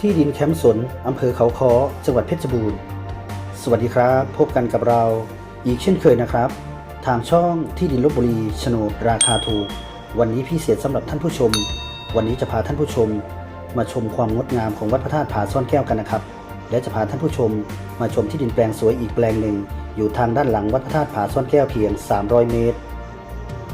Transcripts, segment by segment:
ที่ดินแคมป์สนอำเภอเขาค้อจังหวัดเพชรบูรณ์ สวัสดีครับ พบกันกับเราอีกเช่นเคยนะครับ ทางช่องที่ดินลบบุรีโฉนดราคาถูก วันนี้พิเศษสำหรับท่านผู้ชม วันนี้จะพาท่านผู้ชม มาชมความงดงามของวัดพระธาตุผาซ่อนแก้วกันนะครับ และจะพาท่านผู้ชม มาชมที่ดินแปลงสวยอีกแปลงหนึ่ง อยู่ทางด้านหลังวัดพระธาตุผาซ่อนแก้วเพียง 300 เมตร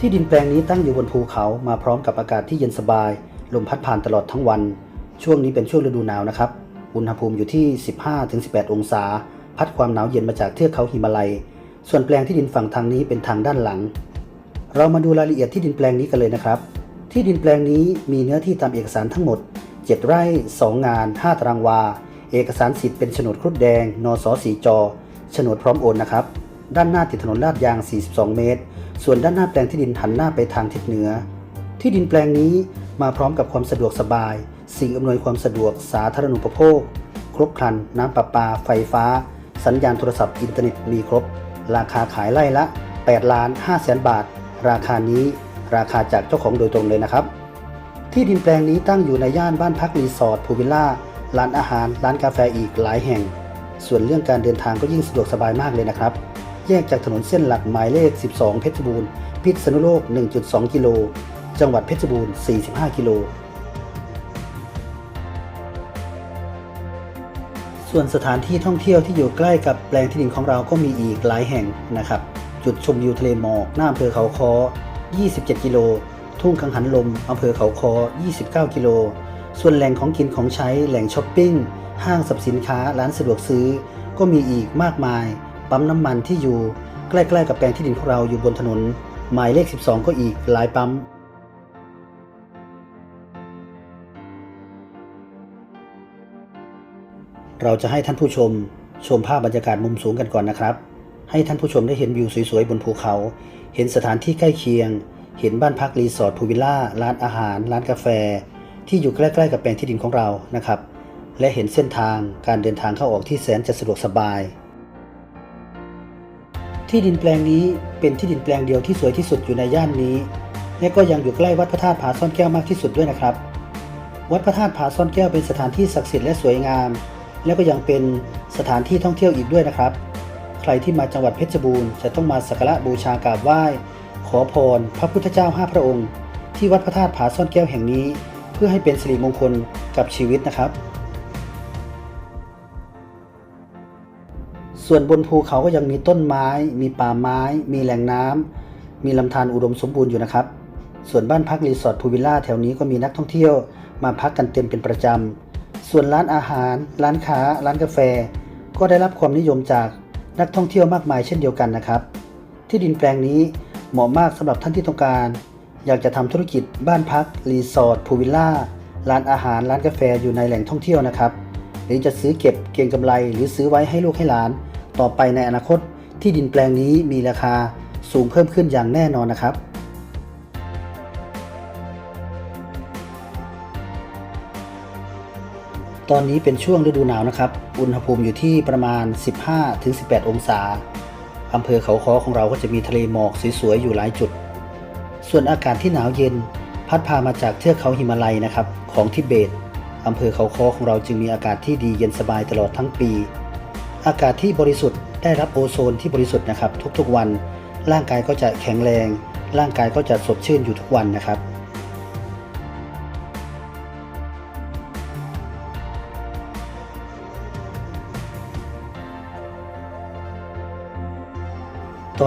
ที่ดินแปลงนี้ตั้งอยู่บนภูเขามาพร้อมกับอากาศที่เย็นสบายลมพัดผ่านตลอดทั้งวัน ช่วงนี้เป็นช่วงฤดูหนาวนะครับ อุณหภูมิอยู่ที่ 15-18 องศา พัดความหนาวเย็นมาจากเทือกเขาหิมาลัย ส่วนแปลงที่ดินฝั่งทางนี้เป็นทางด้านหลัง เรามาดูรายละเอียดที่ดินแปลงนี้กันเลยนะครับ ที่ดินแปลงนี้มีเนื้อที่ตามเอกสารทั้งหมด 7 ไร่ 2 งาน 5 ตารางวา เอกสารสิทธิ์เป็นโฉนดครุฑแดง นสสีจโฉนดพร้อมโอนนะครับ ด้านหน้าติดถนนลาดยาง 42 เมตร ส่วนด้านหน้าแปลงที่ดินหันหน้าไปทางทิศเหนือ ที่ดินแปลงนี้มาพร้อมกับความสะดวกสบาย สิ่งอำนวยความสะดวกสาธารณูปโภค ครบครัน น้ำประปา ไฟฟ้า สัญญาณโทรศัพท์อินเทอร์เน็ตมีครบ ราคาขายไล่ละ8ล้าน5แสนบาท ราคานี้ราคาจากเจ้าของโดยตรงเลยนะครับ ที่ดินแปลงนี้ตั้งอยู่ในย่านบ้านพักรีสอร์ทพูวิลล่าร้านอาหาร ร้านกาแฟอีกหลายแห่ง ส่วนเรื่องการเดินทางก็ยิ่งสะดวกสบายมากเลยนะครับ แยกจากถนนเส้นหลักหมายเลข 12 เพชรบูรณ์ พิษณุโลก 1.2 กิโล จังหวัดเพชรบูรณ์ 45 กิโล ส่วนสถานที่ท่องเที่ยวที่อยู่ใกล้กับแปลงที่ดินของเราก็มีอีกหลายแห่งนะครับ จุดชมวิวทะเลหมอกหน้าอำเภอเขาคอ 27 กิโล ทุ่งกังหันลมอำเภอเขาคอ 29 กิโล ส่วนแหล่งของกินของใช้แหล่งช้อปปิ้ง ห้างสรรพสินค้าร้านสะดวกซื้อ ก็มีอีกมากมาย ปั๊มน้ำมันที่อยู่ ใกล้ๆกับแปลงที่ดินของเราอยู่บนถนน หมายเลข 12 ก็อีกหลายปั๊ม เราจะให้ท่านผู้ชมชมภาพบรรยากาศมุมสูงกันก่อนนะครับ ให้ท่านผู้ชมได้เห็นวิวสวยๆบนภูเขา เห็นสถานที่ใกล้เคียง เห็นบ้านพักรีสอร์ทพูวิลล่า ร้านอาหาร ร้านกาแฟ ที่อยู่ใกล้ๆกับแปลงที่ดินของเรานะครับ และเห็นเส้นทางการเดินทางเข้าออกที่แสนจะสะดวกสบาย ที่ดินแปลงนี้เป็นที่ดินแปลงเดียวที่สวยที่สุดอยู่ในย่านนี้ และก็ยังอยู่ใกล้วัดพระธาตุผาซ่อนแก้วมากที่สุดด้วยนะครับ วัดพระธาตุผาซ่อนแก้วเป็นสถานที่ศักดิ์สิทธิ์และสวยงาม และก็ยังเป็นสถานที่ท่องเที่ยวอีกด้วยนะครับ ใครที่มาจังหวัดเพชรบูรณ์จะต้องมาสักการะบูชากราบไหว้ ขอพรพระพุทธเจ้าห้าพระองค์ ที่วัดพระธาตุผาซ่อนแก้วแห่งนี้ เพื่อให้เป็นสิริมงคลกับชีวิตนะครับ ส่วนบนภูเขาก็ยังมีต้นไม้ มีป่าไม้ มีแหล่งน้ำมีลำธารอุดมสมบูรณ์อยู่นะครับ ส่วนบ้านพักรีสอร์ทพูวิลล่าแถวนี้ก็มีนักท่องเที่ยว มาพักกันเต็มเป็นประจำ ส่วนร้านอาหาร ร้านค้า ร้านกาแฟ ก็ได้รับความนิยมจากนักท่องเที่ยวมากมายเช่นเดียวกันนะครับ ที่ดินแปลงนี้เหมาะมากสำหรับท่านที่ต้องการ อยากจะทำธุรกิจบ้านพัก รีสอร์ทพูวิลล่า ร้านอาหาร ร้านกาแฟอยู่ในแหล่งท่องเที่ยวนะครับ หรือจะซื้อเก็บเก็งกำไร หรือซื้อไว้ให้ลูกให้หลาน ต่อไปในอนาคตที่ดินแปลงนี้มีราคาสูงเพิ่มขึ้นอย่างแน่นอนนะครับ ตอนนี้เป็นช่วงฤดูหนาวนะครับ อุณหภูมิอยู่ที่ประมาณ 15-18 องศา อำเภอเขาค้อของเราก็จะมีทะเลหมอกสวยๆ อยู่หลายจุด ส่วนอากาศที่หนาวเย็น พัดพามาจากเทือกเขาหิมาลัยนะครับ ของทิเบต อำเภอเขาค้อของเราจึงมีอากาศที่ดีเย็นสบายตลอดทั้งปี อากาศที่บริสุทธิ์ได้รับโอโซนที่บริสุทธิ์นะครับ ทุกๆวัน ร่างกายก็จะแข็งแรง ร่างกายก็จะสดชื่นอยู่ทุกวันนะครับ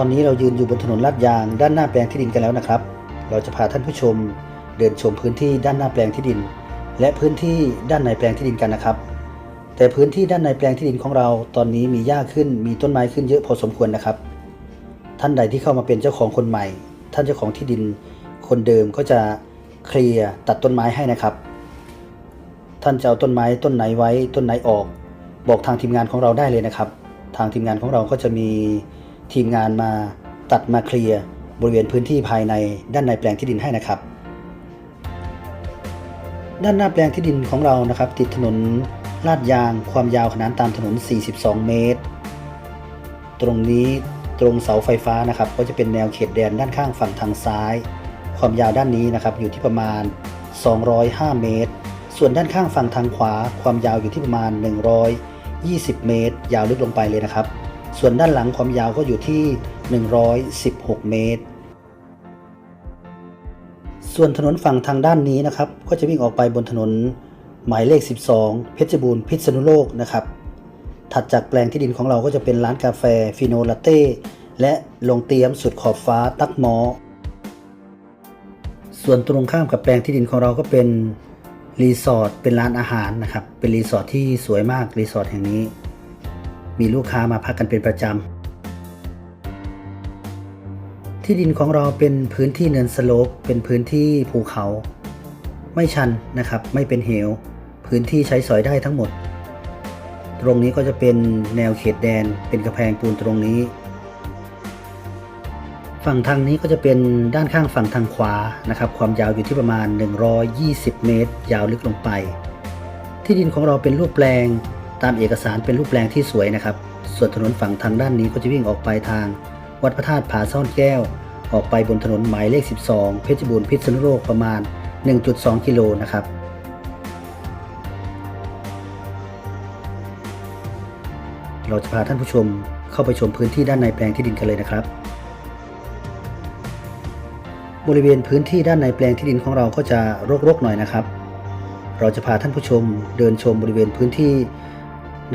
ตอนนี้เรายืนอยู่บนถนนลาดยางด้านหน้าแปลงที่ดินกันแล้วนะครับ เราจะพาท่านผู้ชมเดินชมพื้นที่ด้านหน้าแปลงที่ดิน และพื้นที่ด้านในแปลงที่ดินกันนะครับ แต่พื้นที่ด้านในแปลงที่ดินของเรา ตอนนี้มีหญ้าขึ้น มีต้นไม้ขึ้นเยอะพอสมควรนะครับ ท่านใดที่เข้ามาเป็นเจ้าของคนใหม่ ท่านเจ้าของที่ดิน คนเดิมก็จะเคลียร์ตัดต้นไม้ให้นะครับ ท่านจะเอาต้นไม้ต้นไหนไว้ต้นไหนออก บอกทางทีมงานของเราได้เลยนะครับ ทางทีมงานของเราก็จะมี ทีมงานมาตัดมาเคลียร์บริเวณพื้นที่ภายในด้านในแปลงที่ดินให้นะครับ ด้านหน้าแปลงที่ดินของเรานะครับ ติดถนนลาดยางความยาวขนานตามถนน 42 เมตร ตรงนี้ตรงเสาไฟฟ้านะครับ ก็จะเป็นแนวเขตแดนด้านข้างฝั่งทางซ้าย ความยาวด้านนี้นะครับอยู่ที่ประมาณ 205 เมตร ส่วนด้านข้างฝั่งทางขวา ความยาวอยู่ที่ประมาณ 120 เมตร ยาวลึกลงไปเลยนะครับ ส่วนด้านหลังความยาวก็อยู่ที่ 116 เมตร ส่วนถนนฝั่งทางด้านนี้นะครับ ก็จะวิ่งออกไปบนถนนหมายเลข 12 เพชรบูรณ์พิษณุโลกนะครับ ถัดจากแปลงที่ดินของเราก็จะเป็นร้านกาแฟฟิโนลาเต้และโรงเตียมสุดขอบฟ้าตักหมอ ส่วนตรงข้ามกับแปลงที่ดินของเราก็เป็นรีสอร์ทเป็นร้านอาหารนะครับ เป็นรีสอร์ทที่สวยมากรีสอร์ทแห่งนี้ มีลูกค้ามาพักกันเป็นประจำ ที่ดินของเราเป็นพื้นที่เนินสโลปเป็นพื้นที่ภูเขา ไม่ชันนะครับ ไม่เป็นเหว พื้นที่ใช้สอยได้ทั้งหมด ตรงนี้ก็จะเป็นแนวเขตแดน เป็นกระแพงปูนตรงนี้ ฝั่งทางนี้ก็จะเป็นด้านข้างฝั่งทางขวานะครับ ความยาวอยู่ที่ประมาณ 120 เมตร ยาวลึกลงไป ที่ดินของเราเป็นรูปแปลง ตามเอกสารเป็นรูปแปลงที่สวยนะครับ ส่วนถนนฝั่งทางด้านนี้ก็จะวิ่งออกไปทาง วัดพระธาตุผาซ่อนแก้ว ออกไปบนถนนหมายเลข 12 เพชรบูรณ์พิษณุโลกประมาณ 1.2 กิโลนะครับเราจะพาท่านผู้ชมเข้าไปชมพื้นที่ด้านในแปลงที่ดินกันเลยนะครับ บริเวณพื้นที่ด้านในแปลงที่ดินของเราก็จะรกๆหน่อยนะครับ เราจะพาท่านผู้ชมเดินชมบริเวณพื้นที่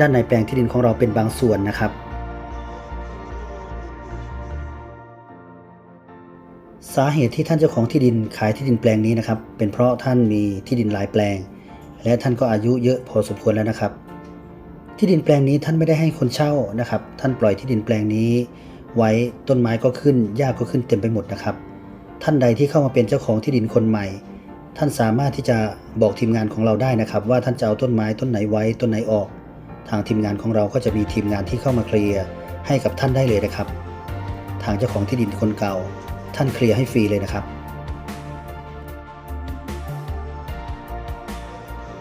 ด้านในแปลงที่ดินของเราเป็นบางส่วนนะครับ สาเหตุที่ท่านเจ้าของที่ดินขายที่ดินแปลงนี้นะครับ เป็นเพราะท่านมีที่ดินหลายแปลง และท่านก็อายุเยอะพอสมควรแล้วนะครับ ที่ดินแปลงนี้ท่านไม่ได้ให้คนเช่านะครับ ท่านปล่อยที่ดินแปลงนี้ ไว้ต้นไม้ก็ขึ้นหญ้าก็ขึ้นเต็มไปหมดนะครับ ท่านใดที่เข้ามาเป็นเจ้าของที่ดินคนใหม่ท่านสามารถที่จะบอกทีมงานของเราได้นะครับ ว่าท่านจะเอาต้นไม้ต้นไหนไว้ต้นไหนออก ทางทีมงานของเราก็จะมีทีมงานที่เข้ามาเคลียร์ให้กับท่านได้เลยนะครับ ทางเจ้าของที่ดินคนเก่า ท่านเคลียร์ให้ฟรีเลยนะครับ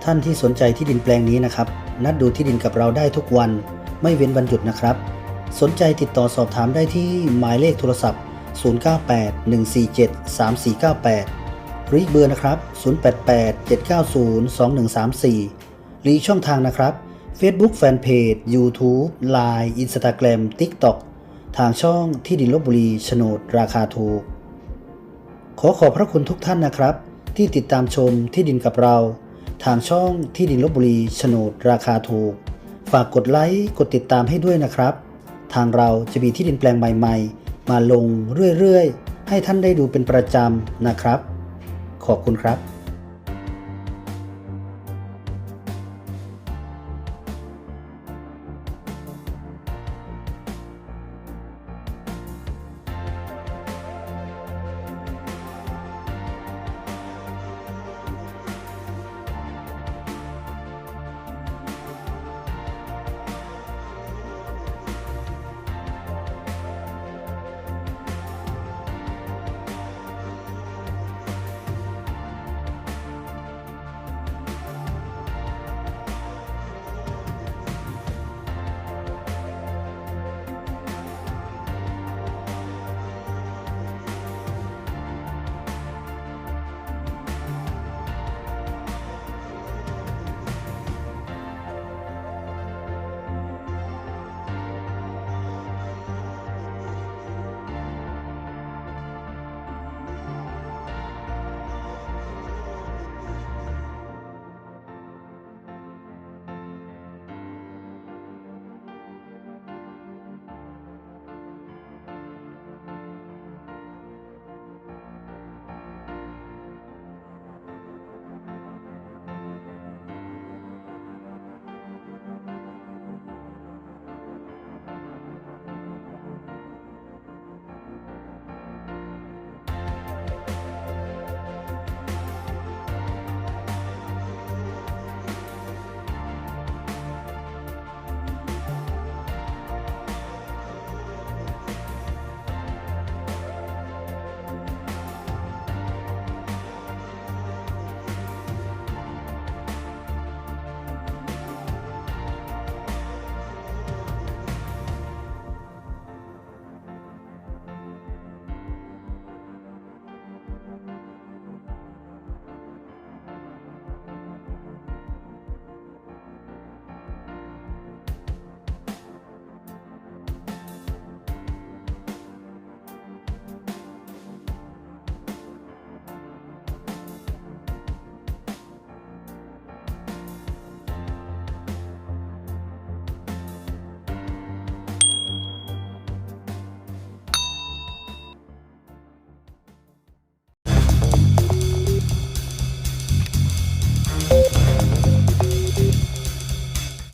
ท่านที่สนใจที่ดินแปลงนี้นะครับ นัดดูที่ดินกับเราได้ทุกวันไม่เว้นวันหยุดนะครับ สนใจติดต่อสอบถามได้ที่หมายเลขโทรศัพท์ 098-147-3498 หรืออีกเบอร์นะครับ 088-790-2134 หรืออีกช่องทางนะครับ Facebook Fanpage YouTube Line Instagram TikTok ทางช่องที่ดินลบบุรีโฉนดราคาถูก ขอขอบพระคุณทุกท่านนะครับ ที่ติดตามชมที่ดินกับเรา ทางช่องที่ดินลบบุรีโฉนดราคาถูก ฝากกดไลค์กดติดตามให้ด้วยนะครับ ทางเราจะมีที่ดินแปลงใหม่ ๆ มาลงเรื่อยๆ ให้ท่านได้ดูเป็นประจำนะครับ ขอบคุณครับ